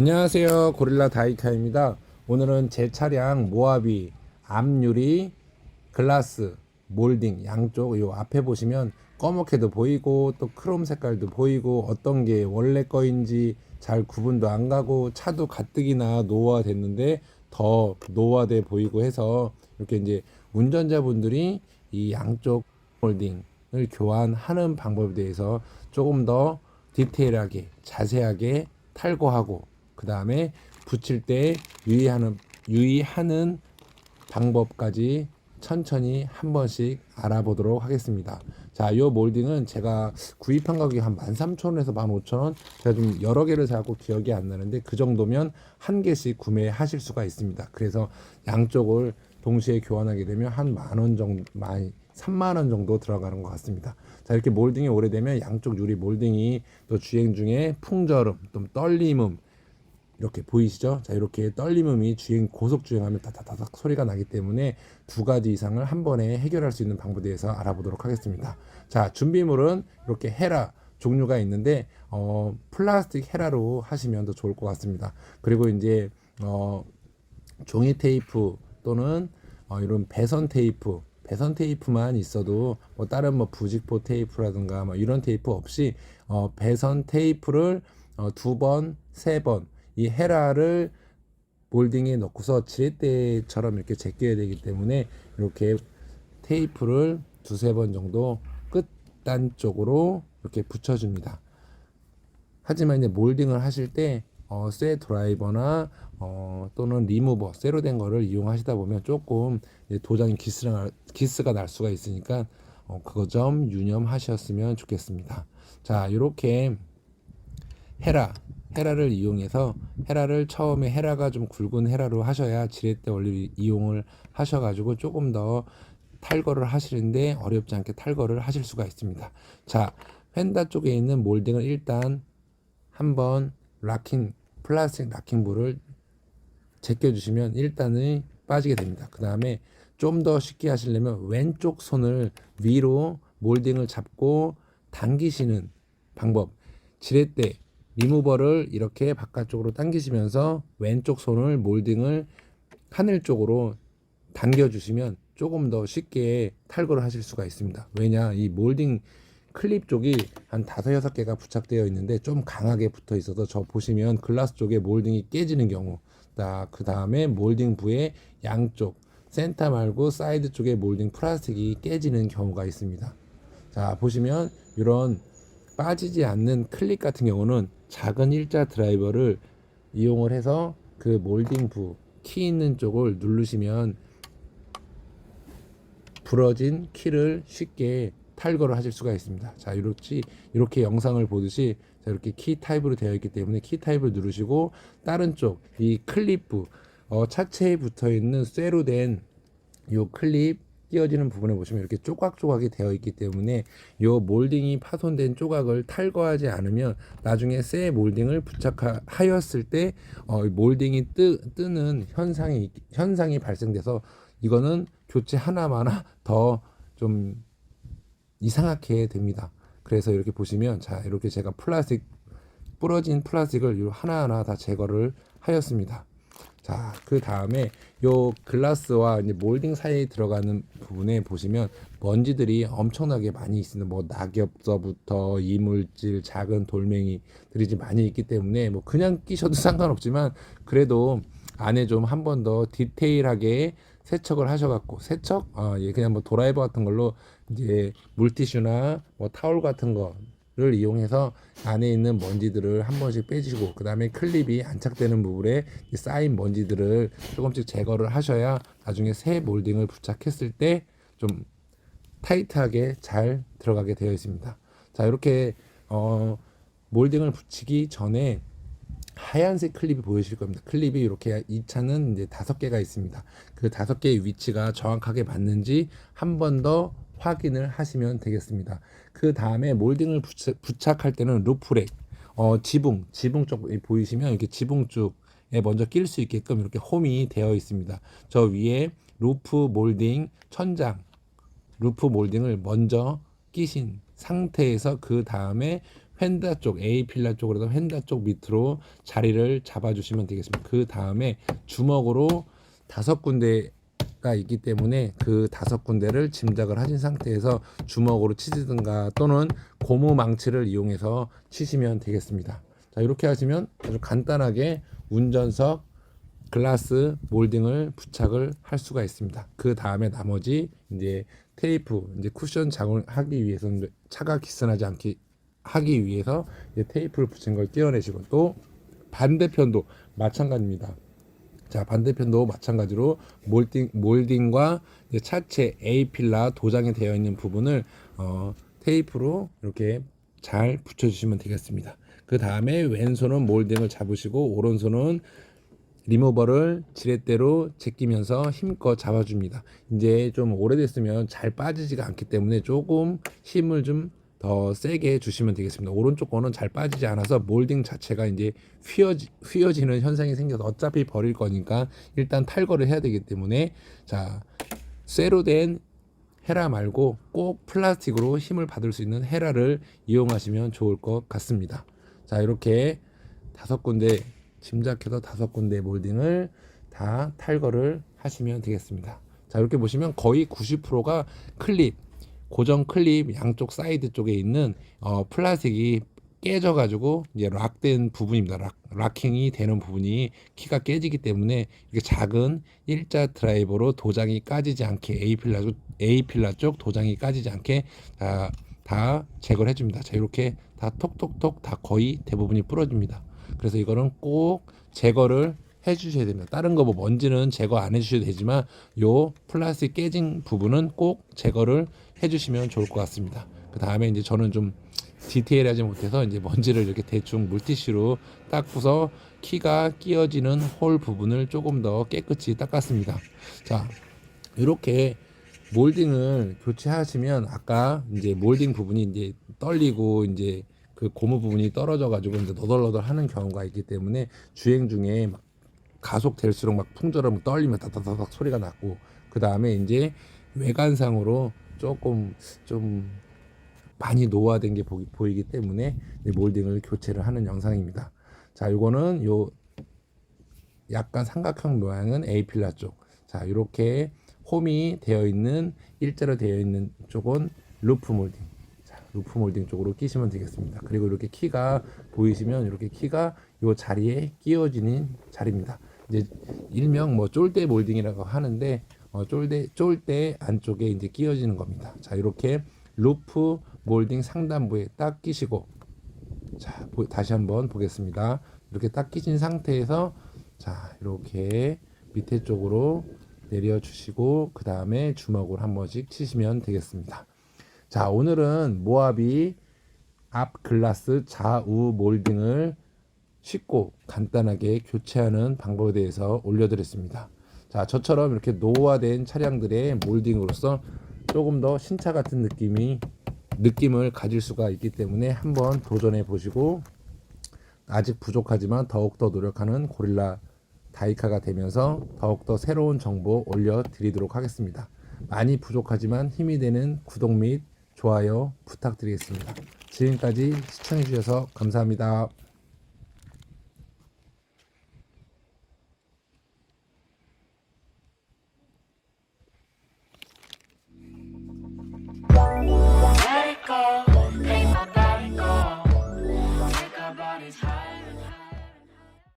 안녕하세요. 고릴라 다이카입니다. 오늘은 제 차량 모하비 앞유리 글라스 몰딩 양쪽 요 앞에 보시면 검게 보이고 또 크롬 색깔도 보이고 어떤 게 원래 거인지 잘 구분도 안 가고 차도 가뜩이나 노화 됐는데 더 노화돼 보이고 해서 이렇게 이제 운전자분들이 이 양쪽 몰딩을 교환하는 방법에 대해서 조금 더 디테일하게 자세하게 탈거하고 그 다음에 붙일 때 유의하는 유의하는 방법까지 천천히 한 번씩 알아보도록 하겠습니다. 자, 요 몰딩은 제가 구입한 가격이 한 13,000원에서 15,000원. 제가 좀 여러 개를 사고 기억이 안 나는데 그 정도면 한 개씩 구매하실 수가 있습니다. 그래서 양쪽을 동시에 교환하게 되면 한 만 원 정도, 많이 3만 원 정도 들어가는 것 같습니다. 자, 이렇게 몰딩이 오래되면 양쪽 유리 몰딩이 또 주행 중에 풍절음, 또 떨림음, 이렇게 보이시죠? 자, 이렇게 떨림음이 주행 고속 주행하면 다다다닥 소리가 나기 때문에 두 가지 이상을 한 번에 해결할 수 있는 방법에 대해서 알아보도록 하겠습니다. 자, 준비물은 이렇게 헤라 종류가 있는데 어, 플라스틱 헤라로 하시면 더 좋을 것 같습니다. 그리고 이제 어, 종이 테이프 또는 어, 이런 배선 테이프 배선 테이프만 있어도 뭐 다른 뭐 부직포 테이프라든가 뭐 이런 테이프 없이 어, 배선 테이프를 어, 두 번, 세 번 이 헤라를 몰딩에 넣고서 지렛대처럼 이렇게 제껴야 되기 때문에 이렇게 테이프를 두세 번 정도 끝단 쪽으로 이렇게 붙여줍니다. 하지만 이제 몰딩을 하실 때 어, 쇠 드라이버나 어, 또는 리무버 쇠로 된 거를 이용하시다 보면 조금 도장이 기스가, 기스가 날 수가 있으니까 어, 그거 좀 유념하셨으면 좋겠습니다. 자, 이렇게 헤라 헤라를 이용해서 헤라를 처음에 헤라가 좀 굵은 헤라로 하셔야 지렛대 원리 이용을 하셔가지고 조금 더 탈거를 하시는데 어렵지 않게 탈거를 하실 수가 있습니다. 자, 펜다 쪽에 있는 몰딩을 일단 한번 락킹 플라스틱 락킹볼을 제껴주시면 일단은 빠지게 됩니다. 그 다음에 좀 더 쉽게 하시려면 왼쪽 손을 위로 몰딩을 잡고 당기시는 방법. 지렛대 리무버를 이렇게 바깥쪽으로 당기시면서 왼쪽 손을 몰딩을 하늘 쪽으로 당겨주시면 조금 더 쉽게 탈거를 하실 수가 있습니다. 왜냐 이 몰딩 클립 쪽이 한 다섯 여섯 개가 부착되어 있는데 좀 강하게 붙어 있어서 저 보시면 글라스 쪽에 몰딩이 깨지는 경우 그 다음에 몰딩 부의 양쪽 센터 말고 사이드 쪽에 몰딩 플라스틱이 깨지는 경우가 있습니다. 자 보시면 이런 빠지지 않는 클립 같은 경우는 작은 일자 드라이버를 이용을 해서 그 몰딩 부, 키 있는 쪽을 누르시면 부러진 키를 쉽게 탈거를 하실 수가 있습니다. 자, 이렇게, 이렇게 영상을 보듯이 자, 이렇게 키 타입으로 되어 있기 때문에 키 타입을 누르시고 다른 쪽, 이 클립 부, 어, 차체에 붙어 있는 쇠로 된이 클립 끼어지는 부분에 보시면 이렇게 조각조각이 되어 있기 때문에 이 몰딩이 파손된 조각을 탈거하지 않으면 나중에 쇠 몰딩을 부착하였을 때 어, 몰딩이 뜨, 뜨는 현상이 현상이 발생돼서 이거는 교체 하나마나 더 좀 이상하게 됩니다. 그래서 이렇게 보시면 자 이렇게 제가 플라스틱 부러진 플라스틱을 하나하나 다 제거를 하였습니다. 자, 그 다음에 요 글라스와 이제 몰딩 사이에 들어가는 부분에 보시면 먼지들이 엄청나게 많이 있습니다. 뭐 낙엽서부터 이물질, 작은 돌멩이들이 많이 있기 때문에 뭐 그냥 끼셔도 상관없지만 그래도 안에 좀 한 번 더 디테일하게 세척을 하셔갖고 세척, 어, 예, 그냥 뭐 드라이버 같은 걸로 이제 물티슈나 뭐 타올 같은 거 를 이용해서 안에 있는 먼지들을 한 번씩 빼주고 그 다음에 클립이 안착되는 부분에 쌓인 먼지들을 조금씩 제거를 하셔야 나중에 새 몰딩을 부착했을 때 좀 타이트하게 잘 들어가게 되어 있습니다. 자 이렇게 어, 몰딩을 붙이기 전에 하얀색 클립이 보이실 겁니다. 클립이 이렇게 이 차는 이제 다섯 개가 있습니다. 그 다섯 개의 위치가 정확하게 맞는지 한 번 더 확인을 하시면 되겠습니다. 그 다음에 몰딩을 부착, 할 때는 루프렉, 어, 지붕, 지붕 쪽 보이시면 이렇게 지붕 쪽에 먼저 낄 수 있게끔 이렇게 홈이 되어 있습니다. 저 위에 루프 몰딩 천장, 루프 몰딩을 먼저 끼신 상태에서 그 다음에 휀다 쪽 A 필라 쪽으로 해서 휀다 쪽 밑으로 자리를 잡아주시면 되겠습니다. 그 다음에 주먹으로 다섯 군데 가 있기 때문에 그 다섯 군데를 짐작을 하신 상태에서 주먹으로 치시든가 또는 고무 망치를 이용해서 치시면 되겠습니다. 자 이렇게 하시면 아주 간단하게 운전석 글라스 몰딩을 부착을 할 수가 있습니다. 그 다음에 나머지 이제 테이프 이제 쿠션 작용하기 위해서 차가 기스나지 않게 하기 위해서 이제 테이프를 붙인 걸 떼어내시고 또 반대편도 마찬가지입니다. 자 반대편도 마찬가지로 몰딩 몰딩과 차체 A 필라 도장이 되어 있는 부분을 어, 테이프로 이렇게 잘 붙여주시면 되겠습니다. 그 다음에 왼손은 몰딩을 잡으시고 오른손은 리무버를 지렛대로 제끼면서 힘껏 잡아줍니다. 이제 좀 오래됐으면 잘 빠지지가 않기 때문에 조금 힘을 좀 더 세게 주시면 되겠습니다. 오른쪽 거는 잘 빠지지 않아서 몰딩 자체가 이제 휘어지, 휘어지는 현상이 생겨서 어차피 버릴 거니까 일단 탈거를 해야 되기 때문에 자 쇠로 된 헤라 말고 꼭 플라스틱으로 힘을 받을 수 있는 헤라를 이용하시면 좋을 것 같습니다. 자 이렇게 다섯 군데 짐작해서 다섯 군데 몰딩을 다 탈거를 하시면 되겠습니다. 자 이렇게 보시면 거의 90%가 클립 고정 클립 양쪽 사이드 쪽에 있는 어, 플라스틱이 깨져가지고 이제 락된 부분입니다. 락, 락킹이 되는 부분이 키가 깨지기 때문에 이렇게 작은 일자 드라이버로 도장이 까지지 않게 A 필라 쪽 A 필라 쪽 도장이 까지지 않게 다, 다 제거를 해줍니다. 자 이렇게 다 톡톡톡 다 거의 대부분이 부러집니다. 그래서 이거는 꼭 제거를 해주셔야 됩니다. 다른 거 뭐 먼지는 제거 안 해주셔도 되지만 요 플라스틱 깨진 부분은 꼭 제거를 해주시면 좋을 것 같습니다. 그 다음에 이제 저는 좀 디테일하지 못해서 이제 먼지를 이렇게 대충 물티슈로 닦고서 키가 끼어지는 홀 부분을 조금 더 깨끗이 닦았습니다. 자, 이렇게 몰딩을 교체하시면 아까 이제 몰딩 부분이 이제 떨리고 이제 그 고무 부분이 떨어져 가지고 이제 너덜너덜 하는 경우가 있기 때문에 주행 중에 막 가속될수록 막 풍절음 떨리면 다다다닥 소리가 났고 그 다음에 이제 외관상으로 조금 좀 많이 노화된 게 보이, 보이기 때문에 몰딩을 교체를 하는 영상입니다. 자, 요거는 요 약간 삼각형 모양은 A 필라 쪽. 자, 이렇게 홈이 되어 있는 일자로 되어 있는 쪽은 루프 몰딩. 자, 루프 몰딩 쪽으로 끼시면 되겠습니다. 그리고 이렇게 키가 보이시면 이렇게 키가 요 자리에 끼워지는 자리입니다. 이제 일명 뭐 쫄대 몰딩이라고 하는데 어, 쫄대 쫄대 안쪽에 이제 끼워지는 겁니다. 자, 이렇게 루프 몰딩 상단부에 딱 끼시고 자, 보, 다시 한번 보겠습니다. 이렇게 딱 끼신 상태에서 자, 이렇게 밑에 쪽으로 내려 주시고 그 다음에 주먹을 한 번씩 치시면 되겠습니다. 자, 오늘은 모하비 앞 글라스 좌우 몰딩을 쉽고 간단하게 교체하는 방법에 대해서 올려드렸습니다. 자, 저처럼 이렇게 노화된 차량들의 몰딩으로서 조금 더 신차 같은 느낌이 느낌을 가질 수가 있기 때문에 한번 도전해 보시고 아직 부족하지만 더욱더 노력하는 고릴라 다이카가 되면서 더욱더 새로운 정보 올려드리도록 하겠습니다. 많이 부족하지만 힘이 되는 구독 및 좋아요 부탁드리겠습니다. 지금까지 시청해 주셔서 감사합니다.